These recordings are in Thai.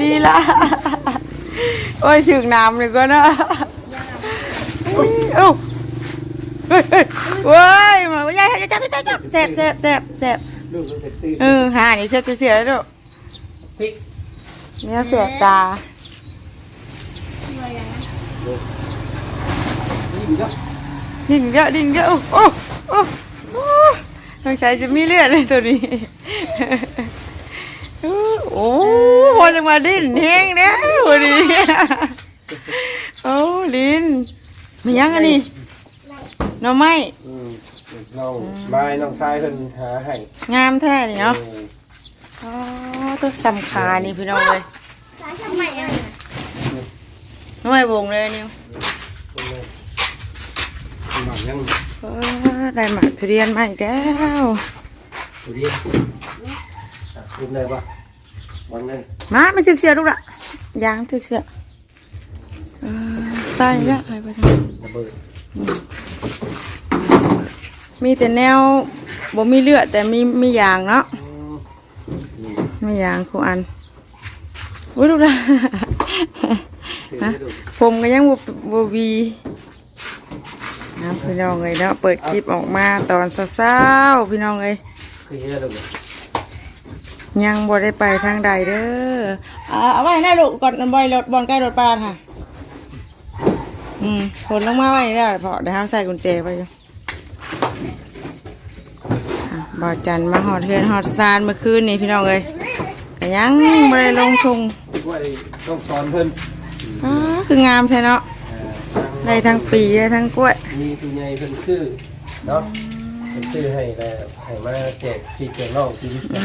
ลีละโอ้ยถึงน้ำเลยก็นะอุ้ยเอ้าเฮ้ยเฮ้ยเว้ยมาใหญ่จับจับจับแสบแสบแสบแสบลูกมันเป็นตื้นเออหานี่เสียจะเสียแล้วลูกพริกเนี่ยเสียบตานี่มันก็ดิ่งเยอะดิ่งเยอะโอ้โอ้โอ้โอ้สงสัยจะมีเลือดในตัวนี้ โอ้พอจะมาดิ้นแห้งเนี่ยวันนี้โอ้ลิ้นมียังอันนี้หน่อไม้อืมน้องไม้น้องชายเพิ่นหาให้งามแท้นี่เนาะอออ๋อตัวสำคัญนี่พี่น้องเลยทำไมอะหน่อไม้วงเลยนิวเป็นไงหมักยังเออได้หมากทุเรียนมาอีกแล้วดูดิอะกินได้ปะ วันเลยมาไม่ถึกเสือลูกละยางถึกเสือเออตายแล้วไปไปทางระเบิดมีแต่แนวบ่มีเลือดแต่มีมียางเนาะอืมนี่มียางครูอันวุ้ยลูกละคือให้ดูผมก็ยังบ่บ่วีนะพี่น้องเลยเนาะเปิดคลิปออกมาตอนเช้าๆพี่น้องเลยคือให้ดูยั งบ่ได้ไปทางใดเด้ออ่าเอาไว้ให้ลูกก่อนบ่อยรถบอลใกล้รถปลาค่ะ อืมผลลงมาไว้ได้พอเดี๋ยวห้ามใส่กุญแจไปอยู่อะบ่าวจันมาหอดเทือนหอดซานเมื่อคืนนี่พี่น้องเลยก็ยังบ่ได้ลงทุงไว้ต้องสอนเพิ่นอ๋อคืองามแท้เนาะอ่าได้ทั้งปีได้ทั้งกล้วย มีผู้ใหญ่เพิ่นซื้อเนาะ เพิ่นซื้อให้แล้วให้มาแจกพี่แจกน้องกินอื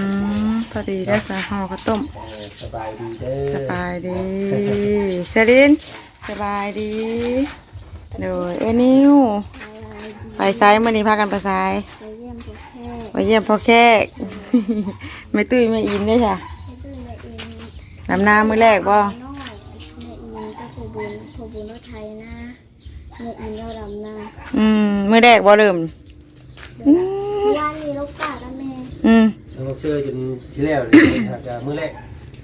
มพอดีได้สาห่อข้าวต้ม เออสบายดีเด้อสบายดีเซรินสบายดีโดยเอนิวไปไซส์มื่อนี้พากันไปไซส์ไปเยี่ยมพ่อแค่ไปเยี่ยมพ่อแขกไม่ตุ้ยไม่อินด้วยค่ะไปตื้อแม่อินลำน้ำมือแรกบ่น้อยแม่อินก็ผูบุญผูบุญรถไทยนะแม่อินเราดำนะอืมมือแรกบ่เริ่ม อืมย่านนี้ลูกป่าแล้วแม่อืมเราเชื่อจนสิแล้วเลยหากจะมื้อแรก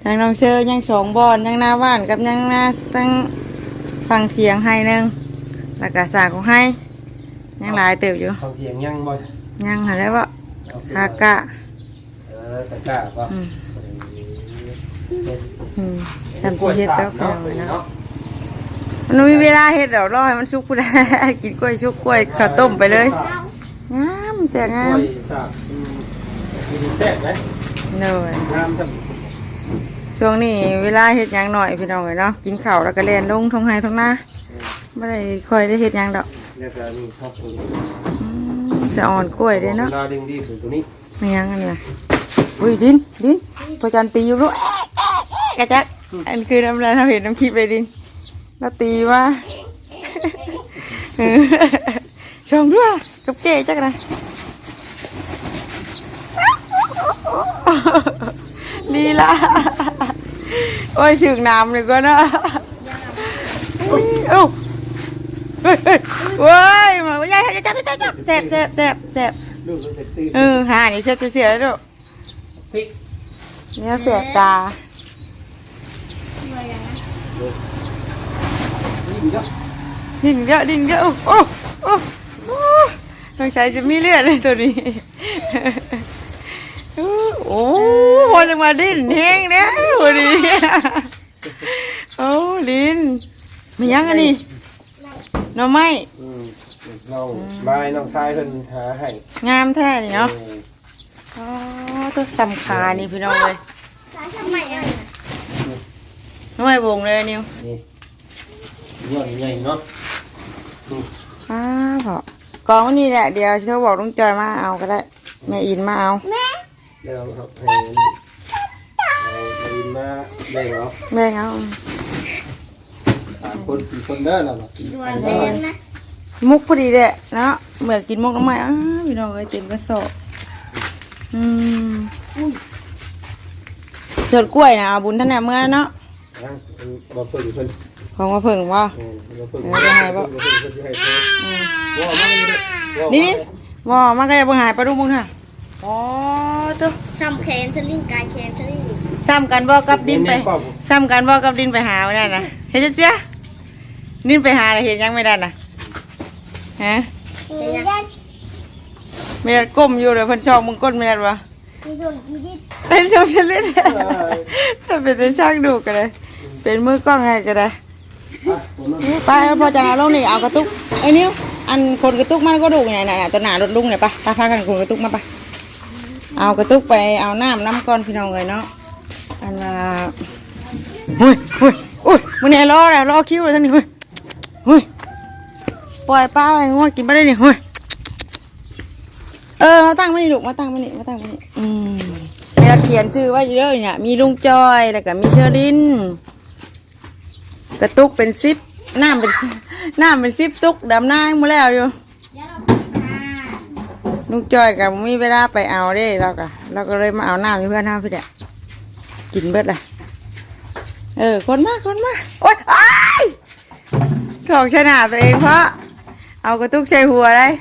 ทางน้องเชอยังสองบอนยังหน้าบ้านกับยังหน้าตั้งฟังเทียงให้หนึงแล้วก็สากของให้ยังหลายเติบอยู่ทางเทียงยังบ่ยังหาได้บ่เอาขึ้นคากะ เออตะกร้าบ่อืมเอออืมทำชีเฮ็ดแล้วไปเนาะเลยนะเนาะมันบ่มีเวลาเฮ็ดดอกรอให้มันสุกพุ่นแหละกินกล้วยชุกกล้วยข้าวต้มไปเลยงา มเสียงากมล้วยสับอืมมีแซ่บไหมเนยงามจังช่วงนี้เวลาเฮ็ดหยังหน่อยพี่น้องเอ้ยเนาะกินข้าวแล้วก็เล่นลงท้องไห้ท้องนาบ่ได้ค่อยได้เฮ็ดหยังดอกแล้วก็นี่ครับผมอืมสะอ่อนกล้วยเด้เนาะวลาดึงดีถึงตัวนี้ไม่ยังอันนี้ล่ะอุ้ยดินดินพอจันตีอยู่ลูกแอะแอะแอะกระจักอันคือน้ำลายเราเห็นน้ำคลิปเลยดินเราตีว่าเออชมด้วยกับเก๋จักนะ ลีละโอ้ยถึงน้ำเลยก็นะอุ้ยเอ้าเฮ้ยเฮ้ยเว้ยมาใหญ่จับจับจับจับแสบแสบแสบแสบลูกมันเป็นตื้นเออหานี่เสียจะเสียแล้ว พริกเนี่ยเสียบตาดิ้นนี่มันก็ดิ่งเยอะดิ่งเยอะโอ้โอ้โอ้โอ้สงสัยจะมีเลือดในตัวนี้ โอ้พอจะมาดิ้นแห้งเนี่ยวันนี้โอ้ลิ้นมียังอันนี้หน่อไม้อืมน้องไม้น้องชายเพิ่นหาให้งามแท้นี่เนาะอออ๋อตัวสำคัญนี่พี่น้องเลยทำไมอะหน่อไม้วงเลยนิวนี่ยอดใหญ่ๆเนาะอืมอ้าพอกองไว้นี่แหละเดี๋ยวเธอบอกลุงจอยมาเอาก็ได้แม่อินมาเอาแม่ แล้วครับให้ให้มาดินมาแบ่งเอาแม่เอาสามคนสี่คนเด้อแล้วล่ะด่วนเลยนะมุกพอดีแหละเนาะเมื่อกินมุกน้ำไม้อ้าพี่น้องเอ้ยเต็มกระสอบอืมส่วนกล้วยนะเอาบุญท่านแหนเมื่อเนาะนะบ่เพิ่นเพิ่นของมาเพิ่งว่า เออบ่เพิ่มเออได้บ่บ่เพิ่นเพิ่นสิให้เพิ่นว่ามานี่เด้อว่ามานี่นี่ว่ามันก็จะเบิ่งหายปลาดุกมึงค่ะอ๋อ ตัวซ้ำแขนสลิงกายแขนสลิงอีกซ้ำกันบ่กับดินไปซ้ำกันบ่กับดินไปหาไม่ได้นะเห็นจ้ะเจ๊ะดินไปหาน่ะเห็นยังไม่ได้นะฮะเดี๋ยวยันไม่ได้ก้มอยู่เลยเพิ่นชอบมึงก้นไม่ได้วะที่โดนที่ดิเล่นชมฉันเล่นถ้าเป็นในช่างดูกันเลยเป็นมือกล้องให้ก็ได้ไปเอาพอจะเอาลงนี่เอากระตุกไอ้นิ้วอันคนกระตุกมันก็ดูไงน่ะน่ะตัวหนารถลุงเนี่ยไปไปพากันคนกระตุกมาไป เอากระตุกไปเอาน้ำน้ำก้อนพี่น้องเลยเนาะอันว่าเฮ้ยเฮ้ยอุ้ยมันเนี่ยรอแล้วรอคิวเลยท่านนี่เฮ้ยเฮ้ยปล่อยป้าไปงวดกินไปได้นี่เฮ้ยเออมาตั้งมานี่ลูกมาตั้งมานี่มาตั้งมานี่อืมมีเขียนชื่อไว้เยอะเนี่ยมีลุงจอยแล้วก็มีเชอรินกระตุกเป็นซิปน้ำเป็นน้ำเป็นซิปตุกดำหน้ามาแล้วอยู่ ลุงจอยกับมีเวลาไปเอาเด้เราก็เราก็เลยมาเอาน้ำให้เพื่อนเฮาพี่เด็กกินเบิดเลยเออ คนมากคนมากโอ๊ยอ้ายของชนะตัวเองเพราะ เอากระตุกใส่หัวเลย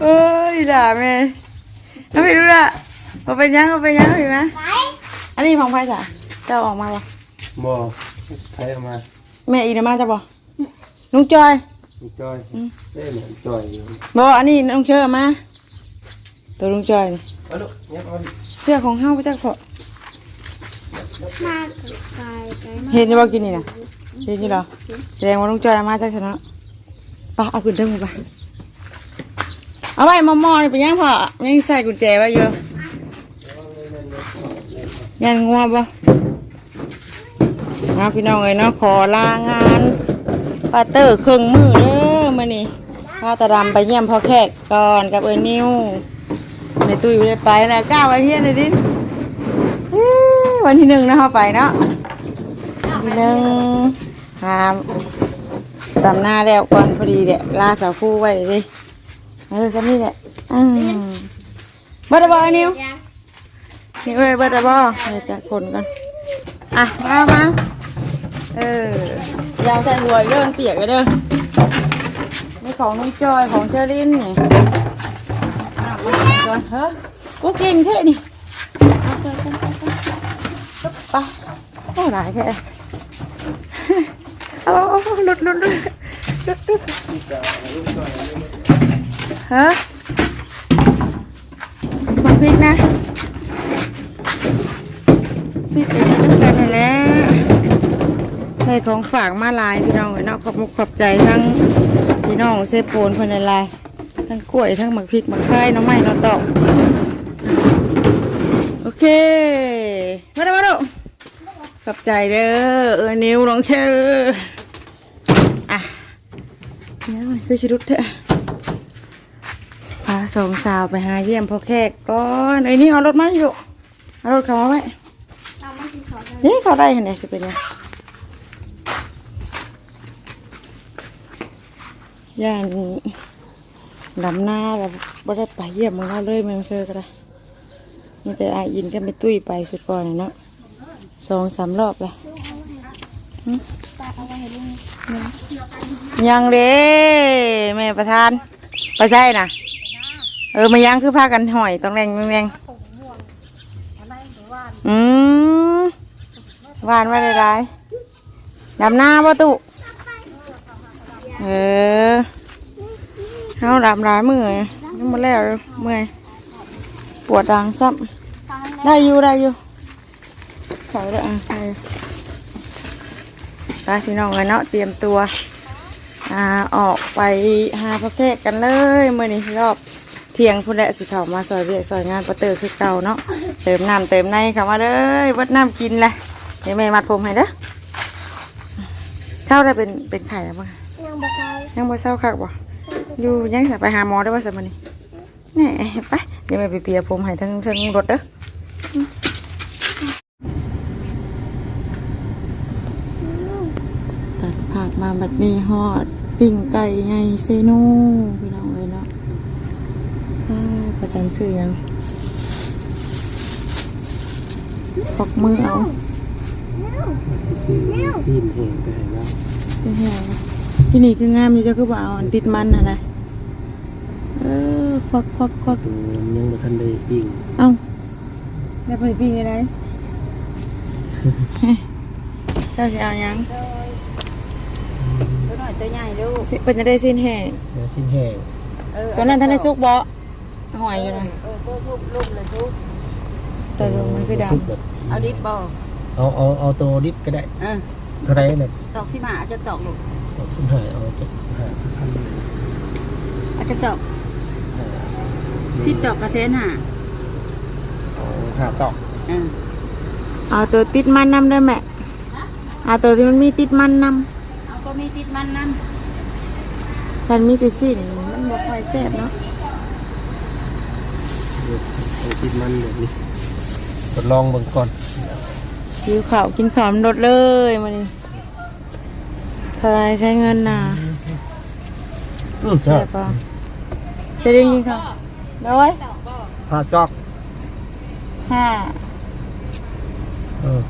โอ้ยด่าแม่เอาไปดูละเอาเป็นยังเอาเป็นยังเอาไปไหมไปอันนี้ของไผ่จ้ะเจ้าออกมาบ่บ่ใครเอามา แม่อีนะมาจะบอกลุงจอย จอยเอ้ยเหมือนจอยอยู่บอกอันนี้ลุงเชื่อมาตัวลุงจอยนี่เอาลูกเงียบเอาดิเสื้อของเฮาพระเจ้าขอมากไปไปมาเห็นจะบอกกินนี่นะเห็นยี่หรอแสดงว่าลุงจอยเอามาจากชนะไปเอาขึ้นเทิงไปเอาไว้มอมอนี่เป็นยังพอยังใส่กุญแจไว้อยู่ยันงัวบ่มาพี่น้องเอ้ยเนาะขอลางานปาเตอร์เครื่องมือเด้อ มื้อนี้พาตาดำไปเยี่ยมพ่อแขกก่อนกับเอ้ยนิวในตุ้อยไม่ได้ไปนะก้าวไปเฮียนเลยดิวันที่หนึ่งนะเขาไปเนาะที่หนึ่งหามตำหน้าแล้วก่อนพอดีแหละลาสาวคู่ไว้ดิเออซ้ำนี่แหละอืมเบิดบอนิวนี่เอ้ยเบิดบอเดี๋ยวจัดคนกันอะมามาเออยาวใส่หัวเด้อมันเปียกเลยเด้อ นี่ของน้องจอยของเชอรินนี่อะมาก่อนเฮ้ยกูเก่งแท้นี่เอาใส่กันไปกันไปโอ้หลายแท้เอาหลุดหลุดหลุดหลุดหลุดฮะมาพริกนะพริกเป็นกันนั่นแหละได้ของฝากมาลายพี่น้องเอ้ยเนาะขอบมุกขอบใจทั้ง พี่น้องเซโปนคนในไลน์ทั้งกล้วยทั้งหมักพริกหมักไข่น้องไม้น้องตอกโอเคมาดูมาดูขอบใจเด้อเออนิ้วลองเชื่ออะเนี่ยมันคือชิรุดเถอะพาสองสาวไปหาเยี่ยมพ่อแขกก่อนไอ้นี่เอารถมาอยู่เอารถเขามาไว้เราไม่กินของกันนี่เขาได้เห็นไหมสิเป็นยัง ย่านดำหน้าแล้วบ่ได้ไปเยี่ยมมึงเขาเลยแมงเชอก็ไมีแต่อายินก็ไปตุ้ยไปสุดก่อนนะเนาะสองสามรอบเลยยังเด้แม่ประธานไปใช่นะเออมายังคือพากันหอยต้องแรงแรงอืมหวานไว้ได้ไรดำหน้าป่ตุ เออเขาดำหลายมือยังมาแล้วเมื่อยปวดดังซ้ำได้อยู่ได้อยู่ใส่ได้อะได้อยู่ไปพี่น้องเลยเนาะเตรียมตัวอ่าออกไปหาพระแขกกันเลยเมื่อนี้รอบเที่ยงพุ่นแหละสิเขามาซอยเรียกซอยงานประเตอคือเก่าเนาะเติมน้ำเติมในเข้ามาเลยวัดน้ำกินเลยเดี๋ยวแม่มัดผมให้เด้อเช้าได้เป็นเป็นไข่แล้วมั้ง ยังบอกใครยังบ่เช้าคักบ่อยู่ยังจะไปหาหมอได้ว่าสมันนี่แน่ไปเดี๋ยวแม่ไปเปียผมให้ทั้งทั้งรถเด้อตัดผักมาบัดนี้ฮอดปิ้งไก่ไงเซโน่พี่น้องเลยเนาะอ้าวประจันซื้อยังพกมือเอาซีนแห้งไปให้แล้วซื้อให้เอา ที่นี่คืองามอยู่เจ้าคือว่าเอาอันติดมันอะไรเออควักควักควักตัวยังบ่ทันได้ปิ้งเอาได้ผลิตปีอะไรเจ้าสิเอาหยังตัวหน่อยตัวใหญ่ลูกสิเป็นจะได้สิ้นแห้งเดี๋ยวสิ้นแห้งเออตอนนั้นท่านได้ซุกบ่หอยอยู่นะเออตัวทุบลูกเลยทุบแต่ลงมันคือดซุปแบบเอาดิบบ่เอาเอาเอาตัวดิบก็ได้เออเท่าไหรเนี่ยตอกสิมาอาจจะตอกลูก ตอบสิบห้าเอาเจ็ดห้าสิบพันอาจจะตอกสิบตอกกระเซ็นหาเอาห้าตอกเออำเอาตัวติดมันนำได้ไหมเอาตัวที่มันมีติดมันนเอาก็มีติดมันนั่นำฉันมีแต่สิ้นมันบ่ค่อยแซ่บเนาะเอาติดมันแบบนี้ทดลองเบิ่งก่อนกินข้าวกินข้าวมันลดเลยมาดิ ทลายใช้เงินน่ะอืมแซ่บป่ะใช้ได้กินข้าวร้อยห้าจอกห้าเออ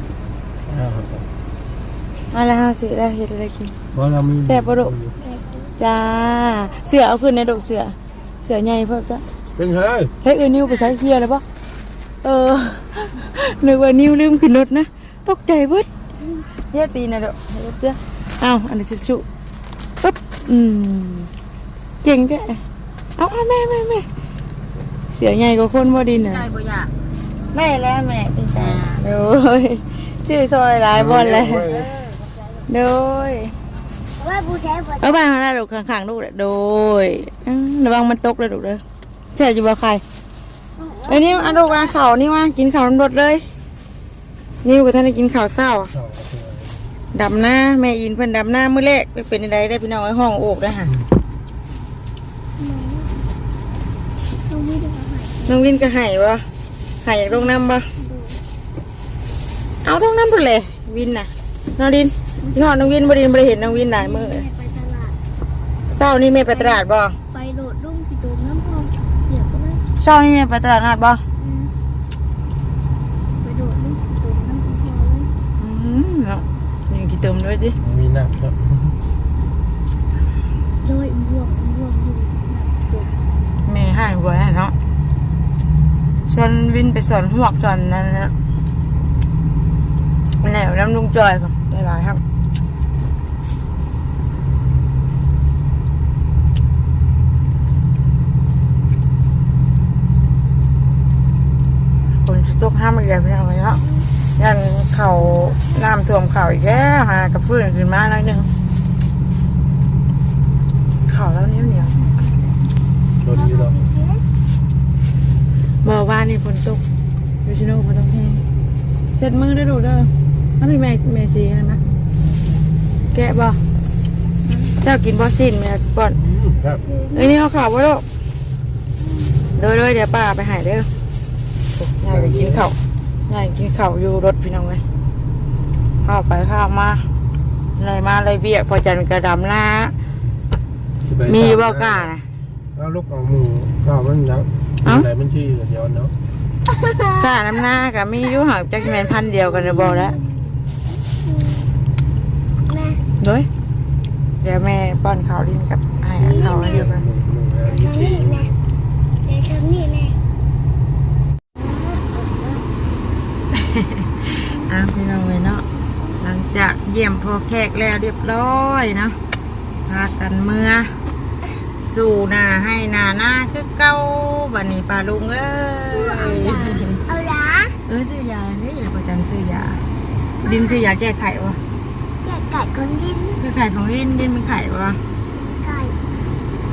ห้าครับอะไรห้าสิได้เห็ดอะไรกิน เพราะเรามีแซ่บปะลูก จ้า เสือเอาขึ้นในดอกเสือ เสือใหญ่เพิ่มจ้ะเป็นเฮ้ยใช้เออนิ้วไปใช้เคลียร์เลยปะเออนึกว่านิ้วลืมขึ้นรถนะ ตกใจเบิดเฮียตีนะเด้อเฮ็ดเจ้า เอาอันนี้ชุชุปุ๊บอืมเก่งแท้เอาเอาแม่แม่แม่เสือใหญ่กว่าคนบ่ดินน่ะใจบ่อยากแม่แล้วแม่เป็นจ้าโดยชื่อซอยหลายบอลเลยโดยว่าบูแท้บ่เอาบ้านเขาได้ลูกข้างๆลูกเด้อโดยอืมระวังมันตกเลยลูกเด้อเชื่ออยู่บ่ใครเอ้ยนี่อันลูกวางข่าวนี่ว่ากินข่าวน้ำรดเลยนี่กับท่านได้กินข่าวเศร้า สองตัว ดำหน้าแม่อินเพิ่นดำหน้ามื้อแรกไปเป็นอะไรได้พี่น้องไอ้ห้องโอกได้อค่ะต้องไม่ได้เอาหายน้องวินก็ให้บ่ให้อยากลงน้ำบ่เอาลงน้ำพุ่นเลยวินน่ะน้องดินพี่ฮอดน้องวินบ่ดินบ่ได้เห็นน้องวินหลายมื้อแม่ไปตลาดเศร้านี่แม่ไปตลาดบ่ไปโดดร่มกี่ตัวน้ำพองเดี๋ยวก็ได้เศร้านี่แม่ไปตลาดนัดบ่ อืมไปโดดร่มกี่ตัวน้ำพองเลย อืมเนาะนี่กี่ เติมด้วยสิมีหนักครับโดยบวกบวกอยู่หนักตัวแม่ให้หัวให้เนาะชวนวินไปสอนหวกสอนนั่นนะแนวน้ำลุงจอยป่ะได้หลายครับคนจะตกห้ามอีกแล้วพี่น้องเนาะ ยันเข่าน้ำท่วมเข่าอีกแล้วหากระฟื้นขึ้นมาหน่อยหนึงเข่าแล้วเหนียวเหนียวโดนอยู่หรอกบอกว่านี่ฝนตกยูชิโน่ฝนตกแห้งเสร็จมือได้ดูเด้ออันนี้แม่แม่สีเห็นไหมแกะบ่เจ้ากินบ่สิ้นแม่สปอนอืมครับเอ้ยนี่เอาข่าวบ่ลูกเด้อเด้อเดี๋ยวป้าไปหายเด้อโอ้ยายไปกินข้าว ยายกินข้าวอยู่รถพี่น้องเลยข้าวไปข้าวมาอะไรมาเลยเบียกพอจันทร์กระดำลามีบ่กล้านะเอาลูกเอาหมูก็มันยังเอ้าอะไรมันชื่อกันย้อนเนาะกล้าน้ำหน้ากับมีอยู่ห่างจากแมนพันเดียวกันนะบอกแล้วแม่เด้ยเดี๋ยวแม่ป้อนข้าวดินกับให้ข้าวให้เดียวกันหนึ่งหนึ่งห้ายี่ทำสินี่บแม่เดี๋ยวทำนี่แม่ อะพี่น้องเลยเนาะหลังจากเยี่ยมพอแขกแล้วเรียบร้อยเนาะพากันเมื่อ สู่นาให้นาหน้าคือเก้าบันนี้ปลาลุงเอ้ยเอาละเออซื้อยานี่เดี๋ยวประจันซื้อยาดินซื้อยาแก้ไขวะแกะไก่คนยินคือไข่ของดินดินมันไข่วะไก่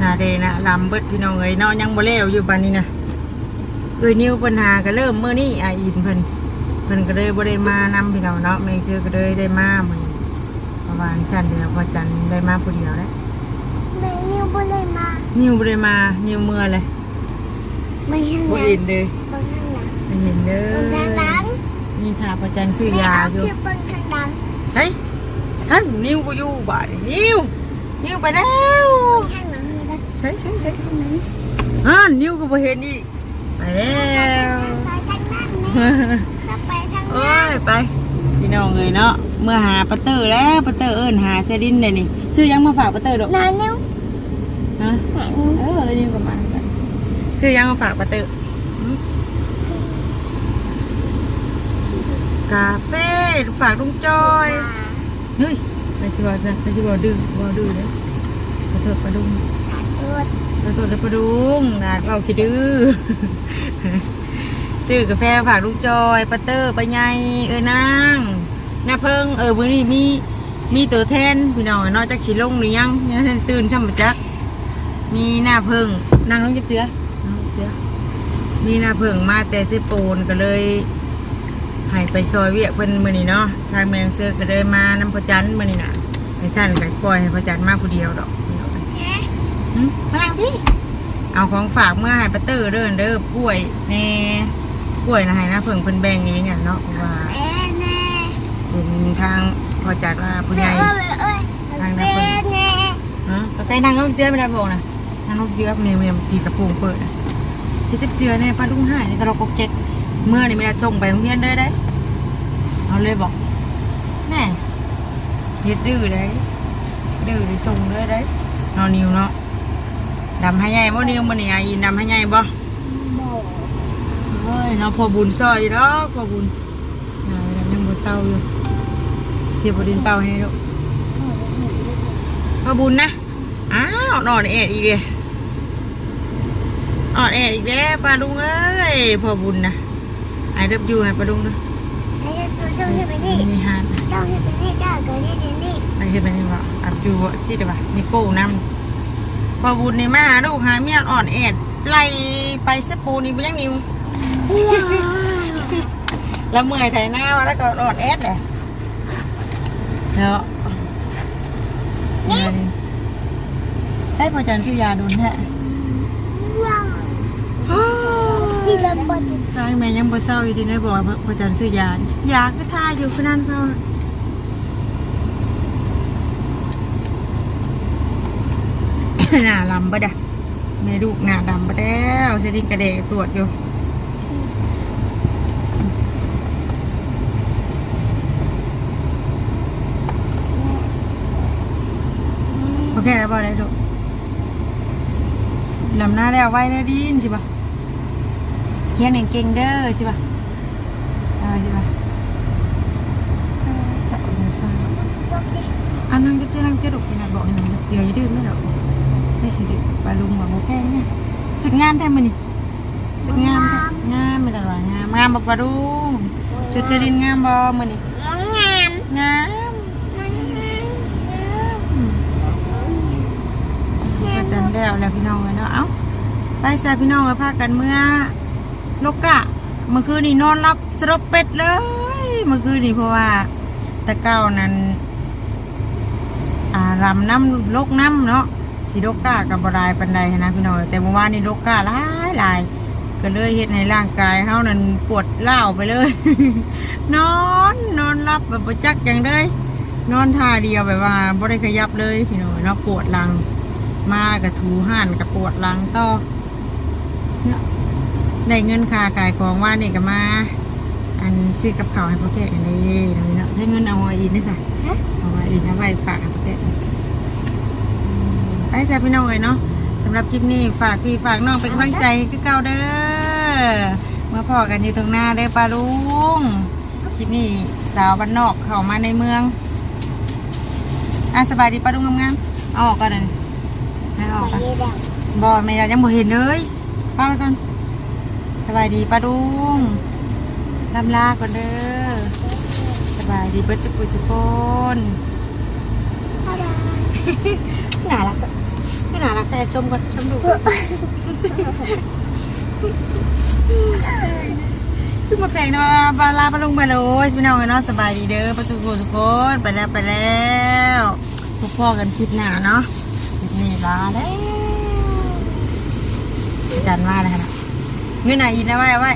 นาเดนะลำเบิดพี่น้องเอ้ยเนาะยังบ่แล้วอยู่ปานนี้นะเอ้ยนิวปัญหาก็เริ่มเมื่อนี้อาอินเพิ่นเพิ่นก็เลยบ่ได้มานำพี่น้องเนาะแม่ชื่อก็เลยได้มามื้อนี้เพราะว่าฉันเดียวพอจันได้มาผู้เดียวแล้วแม่นิวบ่ได้มานิวบ่ได้มานิวเมื่อเลยไม่เห็นบ่นะเห็นเลยเบิ่งข้างหลังบ่เห็นเด้เบิ่งข้างหลัองนี่ถ้าพอจันซื้อแม่ยาเอาอยู่ชื่อเบิ่งข้างหลังเฮ้ยฮันนิวบ่อยู่บ่าดนี้นิวนิวไปแล้วข้างหลังไม่ได้ใช่ใช่ใช่ข้างหลังฮันนิวก็บ่เห็นอีกไปแล้วไปทางนั้นแม่ จะไปทางโอ้นั้นยไป พี่น้องเลยเนาะเมื่อหาปะเตอร์แล้วปะเตอร์เอิญหาเสดินเลยนี่ซื้อยังมาฝากปะเตอร์ดอกนานนิวฮะนานนิวเออเลยนี่ประมาณนั้นซื้อยังมาฝากปะเตอร์หืมกาแฟฝากลุงจอยเฮ้ยไปสิบอกจ้ะไปสิบอกดื้อบอกดื้อเลยขอโทษปลาดุงขอโทษขอโทษเลยปลาดุงนาเอาคิดดื้อ ซื้อกาแฟฝากลุงจอยปาเตอร์ปาไงเออนางหน้าเพิงเออมื้อนี้มีมีตัวแทนพี่น้องเนอกจากขีลงหรือยังยังทันตื่นช่ำบัจัก มีหน้าเพิงนางน้องจับเจือน้องจับเจือมีหน้าเพิงมาแต่เซโปนก็เลยให้ไปซอยเวียกเพิ่นมื้อนี้เนาะทางแมงเสื้อก็เลยมาน้ำพระจันทร์มื้อนี้น่ะให้สั่นก็ปล่อยให้พระจันทร์มาผู้เดียวดอกพี่น้องแค่หึมานั่งพี่เอาของฝากเมื่อให้ปาเตอร์เด้อเด้อกล้วยแน่ กล้วยนะให้น้าเพิงเพิ่นแบ่งเองอะเนาะว่าเป็นทางพอจัดว่าผู้ใหญ่เอ้ยเอ้ยทางน้าเพิงแน่ฮะกาแฟนางน้องเจือไม่ได้บอกนะนางน้องเจือเมียเมียปีกระโปรงเปิดนะพี่จะเจือเนี่ยปลาดุ้งหายในกระโหลกกบเก็ตเมื่อนี่ไม่ได้ส่งไปโรงเรียนเลยได้เอาเลยบอกแน่เฮ็ดดื้อได้ดื้อได้ส่งเลยได้นอนนิวเนาะดำให้ใหญ่บ่นิวบ่นี่อายินดำให้ใหญ่บ่ อ้ยเนาะพอบุญซอยอยู่ดอกพอบุญน่ายังบ่เศร้าอยู่เทียบดินเป่าให้ลูกพอบุญนะอ้าวนอนแอดอีกเลยนอนแอดอีกแล้วปลาดุงเอ้ยพอบุญนะไอ้เดับยูให้ปลาดุงนะไอ้เจ้าเจ้าเห็นไหมนี่นี่ฮะเจ้าเห็นไหมนี่เจ้าเกิดนี่นี่นี่ไอ้เห็นไหมนี่วะอับจูวะสิเดี๋ยววะนี่โก้น้ำพอบุญนี่มาหาลูกหาเมียอ่อนแอดไล่ไปสปูนี่ไปยังนิว แล้วเมื่อยไถหน้ามาแล้วก็อ่อนแอดเลยแล้วนี่ให้พอจันทร์ซื้อยาโดนแท้ว้าวนี่ลำบากใช่แม่ยังบ่เศร้าอยู่ดีนะบอกว่าพระจันทร์ซื้อยายาก็ทาอยู่คือนั่นเศร้าน่ะหน้าลำบ่ดะแม่ลูกหน้าดำบ่แล้วเสดินกระเดกตรวจอยู่ โอเคแล้วบ่ได้ลูกลำหน้าแล้วไว้แล้ดินสิบ่ะเฮียนเก่งเด้อสิบ่ะเอาสิบ่ใส่เงินใส่จบดิอันนั้นก็จะนั่งจะดุกินนะบอกให้น้องเจียวอย่าดื้อไม่หรอกไม่สิดื้อปลาลุงบอกโอเคเนี่ยสุดงามแท้มันนี่สุดงามแท้งามไม่ตลองามงามบอกปลาลุงชุดเชลินงามบอมันนี่ น้องงาม งาม มันงาม อืมก็ จันแล้วแล้วพี่น้องเลยเนาะเอ้าไปใส่พี่น้องเลยพากันเมื่อลกกะเมื่อคืนนี่นอนรับสลบเป็ดเลยเมื่อคืนนี่เพราะว่าตะเก้านั้นอ่ารำน้ำลกน้ำเนาะสิลกกากับบรายปันใดนะพี่น้องแต่เมื่อวานนี่ลกกาหลายหลายก็เลยเฮ็ดให้ร่างกายเฮานั้นปวดเล่าไปเลย นอนนอนรับแบบบ่จักอย่างเลยนอนท่าเดียวแบบว่าบ่ได้ขยับเลยพี่น้องเนาะปวดหลัง มาแล้วกับถูห่านกับปวดหลังต่อเนี่ยได้เงินค่าขายของว่านี่ก็มา อันซื้อกับข้าวให้พ่อแก่อันนี้เนาะใช้เงินเอาไว้อินได้สักเอาไว้อีกนะไว้ฝากประเทศไปแซ่บพี่น้องเลยเนาะสำหรับคลิปนี้ฝากพี่ฝากน้องเป็นกำลังใจให้คือเก่าเด้อเมื่อพอกันอยู่ตรงหน้าเด้อปลาลุงคลิปนี้สาวบ้านนอกเข้ามาในเมืองอะสบายดีปลาลุงงามๆเอาออกก่อนเลย ให้ออกไปก่อนเรียนบอไม่ยังบ่เห็นเลยป้าไปก่อนสบายดีปลาลุงลำลาก่อนเด้อสบายดีเบิดจุกุจุกคนบ๊ายบายน่ารักอะน่ารักแต่ชมก่อนชมดูก่อนคือมาแปลงเนาะปลาลาปลาลุงไปเลยโอ้ยพี่น้องเนาะสบายดีเด้อประตูโกทุกคนไปแล้วไปแล้วพบพ่อกันคลิปหน้าเนาะคลิป นี้ลาแล้จันว่าเลยนะเงินไหนอินนะไว้เอาไว้